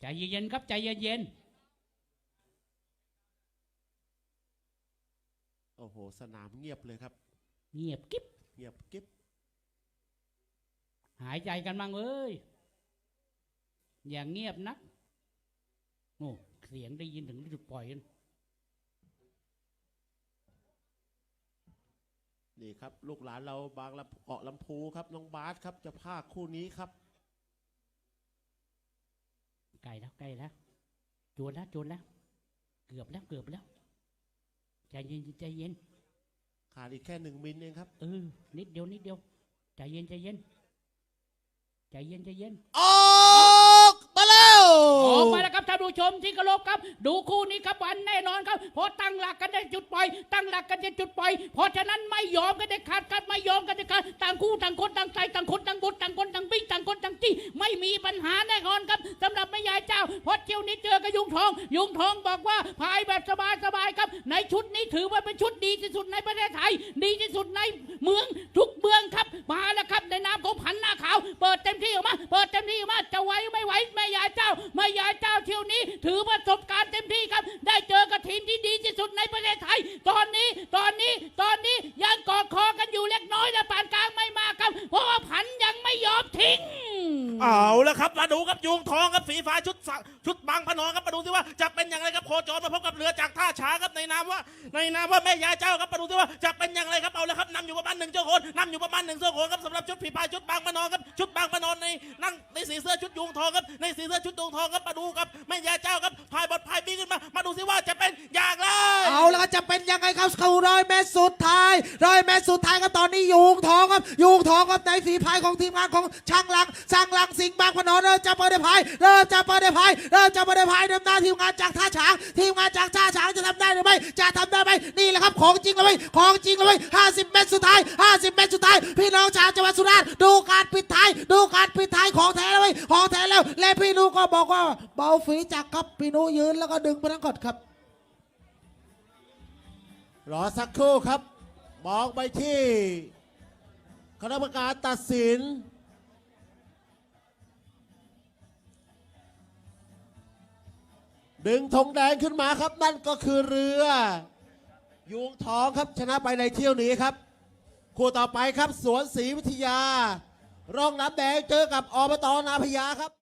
ใจเย็นๆครับ ใจเย็นโอ้โห สนามเงียบเลยครับๆเงียบกิ๊บเงียบกิ๊บหายใจกันบ้างเอ้ย อย่างเงียบนักโอ้เสียงได้ยินถึงจุดปล่อยกันนี่ครับ ลูกหลานเราบางลำเกาะลำพูครับ น้องบาสครับ จะพากคู่นี้ครับใกล้แล้วใกล้แล้วจวนแล้วจวนแล้ว เกือบแล้วเกือบแล้วใจเย็นใจเย็นขาดอีกแค่หนึ่งมิลเองครับเออนิดเดียวนิดเดียวใจเย็นใจเย็นใจเย็นใจเย็นออกมาแล้วออกมาแล้วครับท่านผู้ชมที่เคารพครับ ดูคู่นี้ครับวันแน่นอนครับเพราะตั้งหลักกันได้จุดปล่อย ตั้งหลักกันจะจุดปล่อยเพราะฉะนั้นไม่ยอมกันได้ขาดกันไม่ยอมกันได้ขาดต่างคู่ต่างคนต่างใจต่างคนต่างบุญต่าง ไม่มีปัญหาแน่นอนครับสำหรับแม่ยายเจ้าเพราะเที่ยวนี้เจอกับยุงทอง ยุงทองบอกว่าพายแบบสบายๆครับ ในชุดนี้ถือว่าเป็นชุดดีที่สุดในประเทศไทย ดีที่สุดในเมืองทุกเมืองครับ มาแล้วครับในนามของพันหน้าขาว เปิดเต็มที่ออกมา เปิดเต็มที่ออกมาจะไหวไม่ไหวแม่ยายเจ้าแม่ยายเจ้าเที่ยวนี้ ถือประสบการณ์เต็มที่ครับ ได้เจอกับทีมที่ดีที่สุดในประเทศไทย ตอนนี้ตอนนี้ตอนนี้ยังกอดคอกันอยู่เล็กน้อยแต่ปานกลางไม่มากครับ เพราะว่าพันยังไม่ยอมทิ้ง เอาละครับมาดูครับยุงทองครับสีฟ้าชุดสะชุดบางพนองครับมาดูสิว่าจะเป็นอย่างไรครับโคจรมาพบกับเรือจากท่าช้างครับในนามว่าในนามว่าแม่ยาเจ้าครับมาดูสิว่าจะเป็นอย่างไรครับเอาละครับนำอยู่ประมาณหนึ่งเจ้าโคนนำอยู่ประมาณหนึ่งเจ้าโคนครับสำหรับชุดผีพายชุดบางพนองครับชุดบางพนองในนั่งในสีเสื้อชุดยุงทองครับในสีเสื้อชุดยุงทองครับมาดูครับแม่ยาเจ้าครับพายบอล จะเป็นยังไงครับเขาร้อยเมตรสุดท้ายร้อยเมตรสุดท้ายก็ตอนนี้ยูงทองครับยูงทองครับในฝีพายของทีมงานของช่างลังช่างลังสิงห์บางพนนเริ่มจะเปิดได้พายเริ่มจะเปิดได้พายเริ่มจะเปิดได้พายนำหน้าทีมงานจากท่าฉางทีมงานจากท่าฉางจะทำได้หรือไม่จะทำได้ไหมนี่แหละครับของจริงเลยของจริงเลย50เมตรสุดท้าย50เมตรสุดท้ายพี่น้องชาวจังหวัดสุราษฎร์ดูการปิดท้ายดูการปิดท้ายของแท้เลยของแท้แล้วและพี่นูก็บอกว่าเบาฝีจักครับพี่นูยืนแล้วก็ดึงไปทั้งกดครับ รอสักครู่ครับ มองไปที่คณะกรรมการตัดสิน ดึงธงแดงขึ้นมาครับ นั่นก็คือเรือยุงทองครับชนะไปในเที่ยวนี้ครับ คู่ต่อไปครับ สวนศรีวิทยา ร่องน้ำแดงเจอกับอบตนาพญาครับ